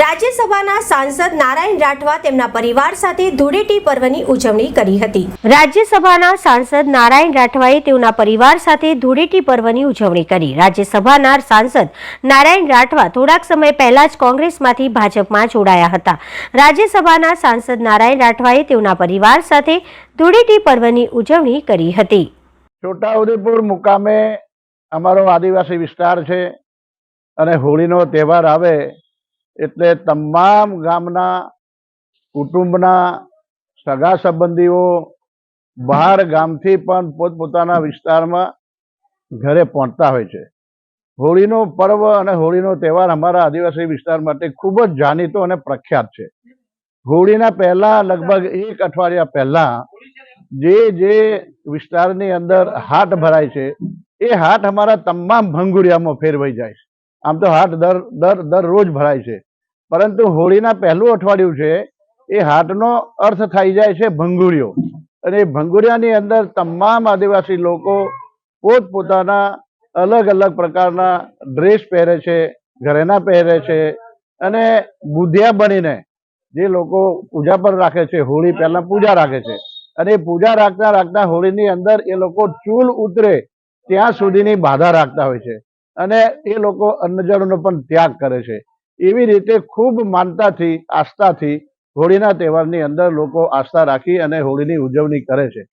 રાજ્યસભાના સાંસદ નારાયણ રાઠવા તેમના પરિવાર સાથે ધૂળેટી પર્વની ઉજવણી કરી હતી. રાજ્યસભાના સાંસદ નારાયણ રાઠવાએ તેઓના પરિવાર સાથે ધૂળેટી પર્વની ઉજવણી કરી. રાજ્યસભાના સાંસદ નારાયણ રાઠવા થોડાક સમય પહેલા જ કોંગ્રેસમાંથી ભાજપમાં જોડાયા હતા. રાજ્યસભાના સાંસદ નારાયણ રાઠવાએ તેઓના પરિવાર સાથે ધૂળેટી પર્વની ઉજવણી કરી હતી. છોટાઉદેપુર મુકામે અમારો આદિવાસી વિસ્તાર છે અને હોળીનો તહેવાર આવે એટલે તમામ ગામના કુટુંબના સગા સંબંધીઓ બહાર ગામથી પણ પોતપોતાના વિસ્તારમાં ઘરે પહોંચતા હોય છે. હોળીનો પર્વ અને હોળીનો તહેવાર અમારા આદિવાસી વિસ્તાર માટે ખૂબ જ જાણીતો અને પ્રખ્યાત છે. હોળીના પહેલા લગભગ એક અઠવાડિયા પહેલા જે જે વિસ્તારની અંદર હાટ ભરાય છે, એ હાટ અમારા તમામ ભંગુરિયામાં ફેરવાઈ જાય છે. આમ તો હાટ દર દર દરરોજ ભરાય છે. પરંતુ હોળીના પહેલું અઠવાડિયું છે, એ હાટનો અર્થ થઈ જાય છે ભંગુરિયો અને એ ભંગુરિયાની અંદર તમામ આદિવાસી લોકો પોતપોતાના અલગ અલગ પ્રકારના ડ્રેસ પહેરે છે, ઘરેના પહેરે છે, અને બુધિયા બનીને જે લોકો પૂજા પર રાખે છે, હોળી પહેલા પૂજા રાખે છે. અને પૂજા રાખતા રાખતા હોળીની અંદર એ લોકો ચૂલ ઉતરે ત્યાં સુધીની બાધા રાખતા હોય છે. અને એ લોકો અન્નજળનો પણ ત્યાગ કરે છે. એવી રીતે ખૂબ માનતાથી, આસ્થાથી હોળીના તહેવારની અંદર લોકો આસ્થા રાખી અને હોળીની ઉજવણી કરે છે.